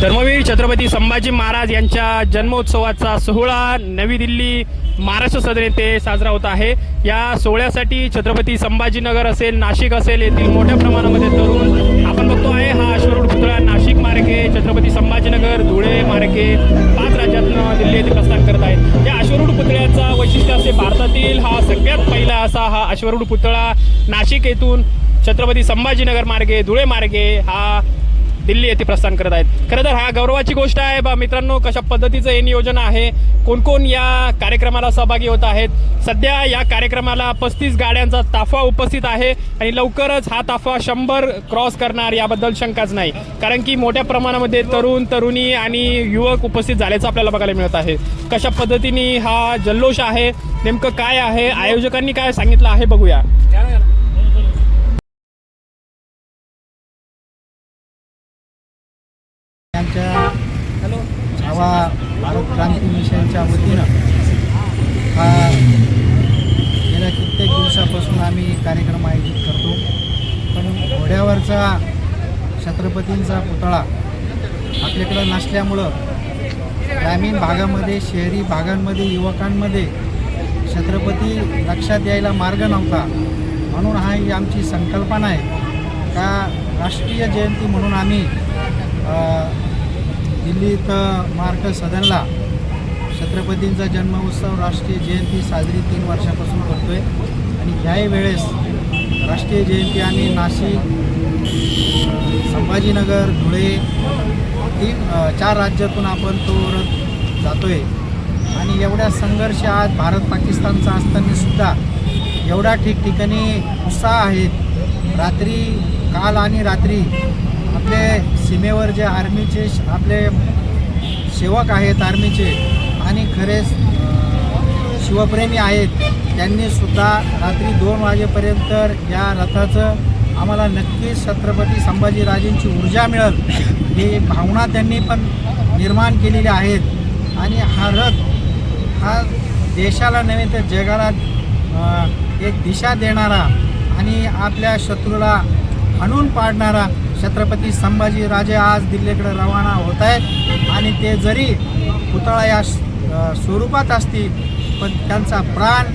धर्मवीर छत्रपती संभाजी महाराज यांच्या जन्मोत्सवाचा सोहळा नवी दिल्ली महाराष्ट्र सदन येथे साजरा होत आहे. या सोहळ्यासाठी छत्रपती संभाजीनगर असेल नाशिक असेल येथील मोठ्या प्रमाणामध्ये तरुण आपण बघतो आहे हा अश्वरूढ पुतळा नाशिक मार्गे छत्रपती संभाजीनगर धुळे मार्गे पाच राज्यातनं दिल्ली येथे प्रस्थान करत आहे या अश्वरूढ पुतळ्याचा वैशिष्ट्य असे भारतातील हा सगळ्यात पहिला असा हा अश्वरूढ पुतळा नाशिक येथून छत्रपती संभाजीनगर मार्गे धुळे मार्गे हा दिल्ली येथे प्रस्थान करत आहेत. खरं तर हा गौरवाची गोष्ट आहे बा मित्रांनो कशा पद्धतीचं हे नियोजन आहे कोण कोण या कार्यक्रमाला सहभागी होत आहेत. सध्या या कार्यक्रमाला पस्तीस गाड्यांचा ताफा उपस्थित आहे आणि लवकरच हा ताफा शंभर क्रॉस करणार याबद्दल शंकाच नाही. कारण की मोठ्या प्रमाणामध्ये तरुण तरुणी आणि युवक उपस्थित झाल्याचं आपल्याला बघायला मिळत आहे. कशा पद्धतीने हा जल्लोष आहे नेमकं काय आहे आयोजकांनी काय सांगितलं आहे बघूया. नवा भारत क्रांती मिशनच्या वतीनं हा गेल्या कित्येक दिवसापासून आम्ही कार्यक्रम आयोजित करतो. पण घोड्यावरचा छत्रपतींचा पुतळा आपल्याकडं नसल्यामुळं ग्रामीण भागामध्ये शहरी भागांमध्ये युवकांमध्ये छत्रपती लक्षात यायला मार्ग नव्हता. म्हणून हा ही आमची संकल्पना आहे. का राष्ट्रीय जयंती म्हणून आम्ही दिल्लीत मार्क सदनला छत्रपतींचा जन्मोत्सव राष्ट्रीय जयंती साजरी तीन वर्षापासून करतो आहे आणि ह्याही वेळेस राष्ट्रीय जयंती आम्ही नाशिक संभाजीनगर धुळे तीन चार राज्यातून आपण तो रथ जातो आहे आणि एवढ्या संघर्ष आज भारत पाकिस्तानचा असताना सुद्धा ठिकठिकाणी उत्साह आहेत. रात्री काल आणि रात्री आपले सीमेवर जे आर्मीचे आपले सेवक आहेत आर्मीचे आणि खरे शिवप्रेमी आहेत त्यांनी सुद्धा रात्री दोन वाजेपर्यंत या रथाचं आम्हाला नक्कीच छत्रपती संभाजीराजेंची ऊर्जा मिळत ही भावना त्यांनी पण निर्माण केलेली आहेत. आणि हा रथ हा देशाला नव्हे तर जगाला एक दिशा देणारा आणि आपल्या शत्रूला हाणून पाडणारा छत्रपती संभाजी राजे आज दिल्लीकडे रवाना होत आहेत. आणि ते जरी पुतळा या स्वरूपात असतील पण त्यांचा प्राण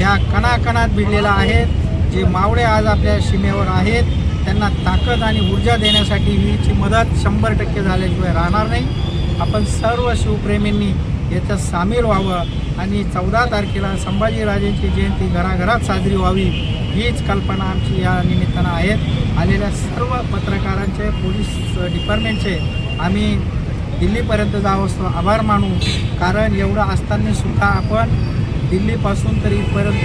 या कणाकणात भिडलेला आहे. जे मावळे आज आपल्या सीमेवर आहेत त्यांना ताकद आणि ऊर्जा देण्यासाठी हीची मदत शंभर टक्के झाल्याशिवाय राहणार नाही. आपण सर्व शिवप्रेमींनी याच्यात सामील व्हावं आणि चौदा तारखेला संभाजीराजेंची जयंती घराघरात साजरी व्हावी हीच कल्पना आमची या निमित्तानं आहेत आलेल्या सर्व पत्रकारांचे पोलीस डिपार्टमेंटचे आम्ही दिल्लीपर्यंत जावं असतो. आभार मानू. कारण एवढं असताना सुद्धा आपण दिल्लीपासून तर इथपर्यंत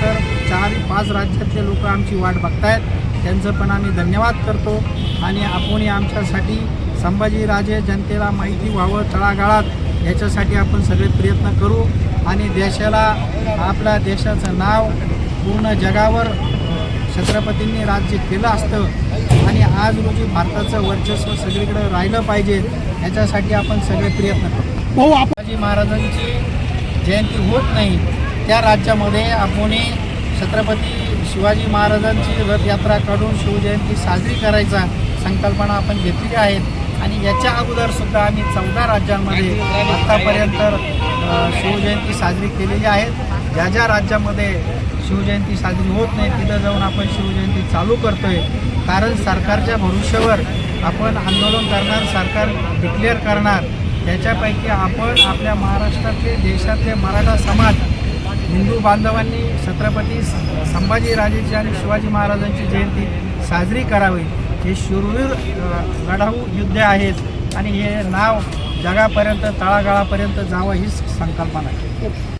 चार पाच राज्यातले लोक आमची वाट बघतायत. त्यांचं पण आम्ही धन्यवाद करतो. आणि आपणही आमच्यासाठी संभाजीराजे जनतेला माहिती व्हावं. तळागाळात याच्यासाठी आपण सगळे प्रयत्न करू आणि देशाला आपल्या देशाचं नाव पूर्ण जगावर छत्रपतींनी राज्य केलं असतं. आणि आज रोजी भारताचं वर्चस्व सगळीकडे राहिलं पाहिजे याच्यासाठी आपण सगळे प्रयत्न करू. भाऊ शिवाजी महाराजांची जयंती होत नाही त्या राज्यामध्ये आपण छत्रपती शिवाजी महाराजांची रथयात्रा काढून शिवजयंती साजरी करायचा संकल्पना आपण घेतलेली आहेत. आणि याच्या अगोदर सुद्धा आम्ही चौदा राज्यांमध्ये आत्तापर्यंत शिवजयंती साजरी केलेली आहे. ज्या ज्या राज्यामध्ये शिवजयंती साजरी होत नाही तिथं जाऊन आपण शिवजयंती चालू करतोय. कारण सरकारच्या भविष्यावर आपण आंदोलन करणार सरकार डिक्लेअर करणार. त्याच्यापैकी आपण आपल्या महाराष्ट्रातले देशातले मराठा समाज हिंदू बांधवांनी छत्रपती संभाजीराजेची आणि शिवाजी महाराजांची जयंती साजरी करावी. हे शूरवीर लढाऊ युद्ध आहेत. आणि हे नाव जगापर्यंत तळागाळापर्यंत जावं हीच संकल्पना आहे.